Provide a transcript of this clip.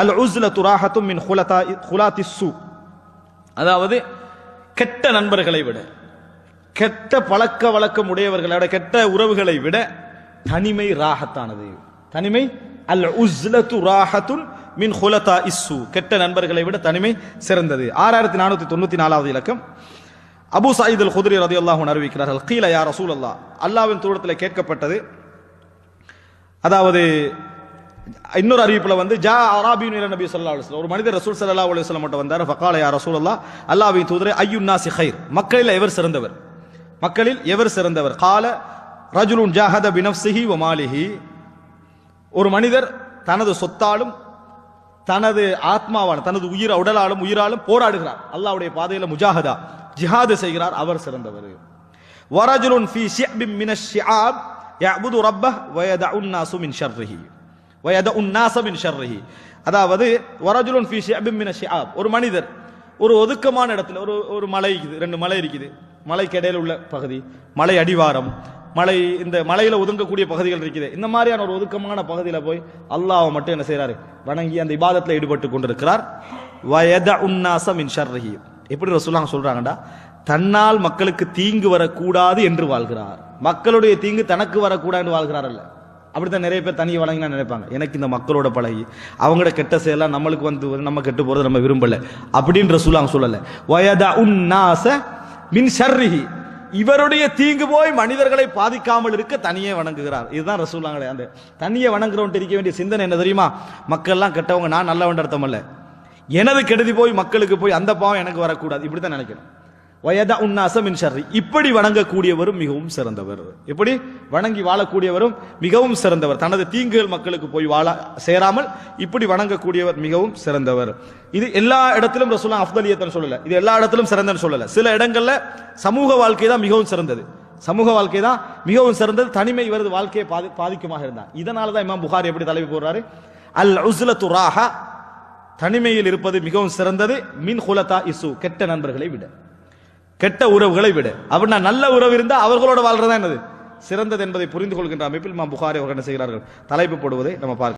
அல் உஸ்ல துராஹத்தும் மின் ஹுலதா ஹுலாத்தி சு. அதாவது கெட்ட நண்பர்களை விட கெட்ட பழக்க வழக்கம் உடையவர்களோட கெட்ட உறவுகளை விட தனிமை ராகத்தானது. தனிமை அல் உஸ்லத்து ராஹத்துன் மின் ஹுலதா இஸ்ஸு. கெட்ட நண்பர்களை விட தனிமை சிறந்தது. ஆறாயிரத்தி நானூத்தி தொண்ணூத்தி நாலாவது இலக்கம். அபு சாயித் அல் குதிரி ரதி அல்லாஹூன் அறிவிக்கிறார்கள் கீழ யார் ரசூல் அல்லா அல்லாவின் தூரத்தில் கேட்கப்பட்டது. அதாவது இன்னொரு அறிவிப்புல வந்து ஜா அராபின் நபி சொல்லா அலைஹி ஒரு மனிதர் ரசூல் சல்லா அலைஹி வஸல்லம் மட்டும் வந்தார். ஃபக்கால யா ரசூலல்லாஹ் அல்லாஹ்வின் தூதரே அய்யுன் நாசி மக்களில் எவர் சிறந்தவர்? மக்களில் எவர் சிறந்தவர்? கால ரஜுலுன் ஜாஹத பினஃப்ஸிஹி வ மாலிஹி. ஒரு மனிதர் தனது சொத்தாலும் தனது ஆத்மாவான தனது உயிர் உடலாலும் உயிராலும் போராடுகிறார். அல்லாவுடைய பாதையில முஜாஹதா ஜிஹாது செய்கிறார். அவர் சிறந்தவர். வரஜுலுன் ஃபி ஷிஅபின் மின ஷிஆப் யஅபுது ரப்பஹ் வ யதஉன் நாசு மின் ஷர்ரிஹி. வயத யதஉன் நாஸ அதாவது வரஜுலுன் ஃபி ஷிஅபின் மின ஷிஆப் ஒரு மனிதர் ஒரு ஒதுக்கமான இடத்துல ஒரு ஒரு மலை இருக்குது ரெண்டு மலை இருக்குது. மலைக்கு இடையில உள்ள பகுதி மலை அடிவாரம் மலை இந்த மலையில ஒதுங்கக்கூடிய பகுதிகள் இருக்குது. இந்த மாதிரியான ஒரு ஒதுக்கமான பகுதியில் போய் அல்லாவை மட்டும் என்ன செய்கிறாரு வணங்கி அந்த இபாதத்துல ஈடுபட்டு கொண்டிருக்கிறார். வயத உன்னாச மின் ஷர்ரிஹி எப்படி ரசூலுல்லாஹ் சொல்றாங்கடா? தன்னால் மக்களுக்கு தீங்கு வரக்கூடாது என்று வாழ்கிறார். மக்களுடைய தீங்கு தனக்கு வரக்கூடாது என்று வாழ்கிறார் அல்ல. அப்படித்தான் நிறைய பேர் தனியை வழங்கினா நினைப்பாங்க. எனக்கு இந்த மக்களோட பழகி. அவங்களோட கெட்ட செயலாம் நம்மளுக்கு வந்து நம்ம கெட்டு போறது நம்ம விரும்பல. அப்படின்ற சொல்ல அவங்க சொல்லலை வயதா உன்னாச மின் ஷர்ரிஹி. இவருடைய தீங்கு போய் மனிதர்களை பாதிக்காமல் இருக்க தனியே வணங்குகிறார். இதுதான் ரசூலாங்களே அந்த தனியே வணங்குறவன்ட்டு இருக்க வேண்டிய சிந்தனை என்ன தெரியுமா? மக்கள்லாம் கெட்டவங்க நான் நல்லவன் அர்த்தம் அல்ல எனது கெடுதி போய் மக்களுக்கு போய் அந்த பாவம் எனக்கு வரக்கூடாது. இப்படி தான் நினைக்கிறேன் வயதா உன்னாச மின் ஷர்ரி. இப்படி வணங்கக்கூடியவரும் மிகவும் சிறந்தவர். எப்படி? வணங்கி வாழக்கூடியவரும் மிகவும் சிறந்தவர். தனது தீங்குகள் மக்களுக்கு போய் வாழ சேராமல் இப்படி வணங்கக்கூடியவர் மிகவும் சிறந்தவர். இது எல்லா இடத்திலும் ரசூலா அஃதலியத்தன் சொல்லல. இது எல்லா இடத்திலும் சிறந்தன்னு சொல்லல. சில இடங்கள்ல சமூக வாழ்க்கை தான் மிகவும் சிறந்தது. சமூக வாழ்க்கை தான் மிகவும் சிறந்தது. தனிமை இவரது வாழ்க்கையை பாதி பாதிக்குமாக இருந்தார். இதனால தான் இமாம் புகார் எப்படி தலைவி போடுறாரு? அல் உஸ்லத்து துராஹா. தனிமையில் இருப்பது மிகவும் சிறந்தது. மின் ஹுலதா இசு. கெட்ட நண்பர்களை விட. கெட்ட உறவுகளை விட. அப்படின்னா நல்ல உறவு இருந்தால் அவர்களோட வாழ்றதா என்னது? சிறந்தது என்பதை புரிந்து கொள்கின்ற அமைப்பில் மா புகாரி அவர்கள் என்ன செய்கிறார்கள்? தலைப்பு போடுவதை நம்ம பார்க்க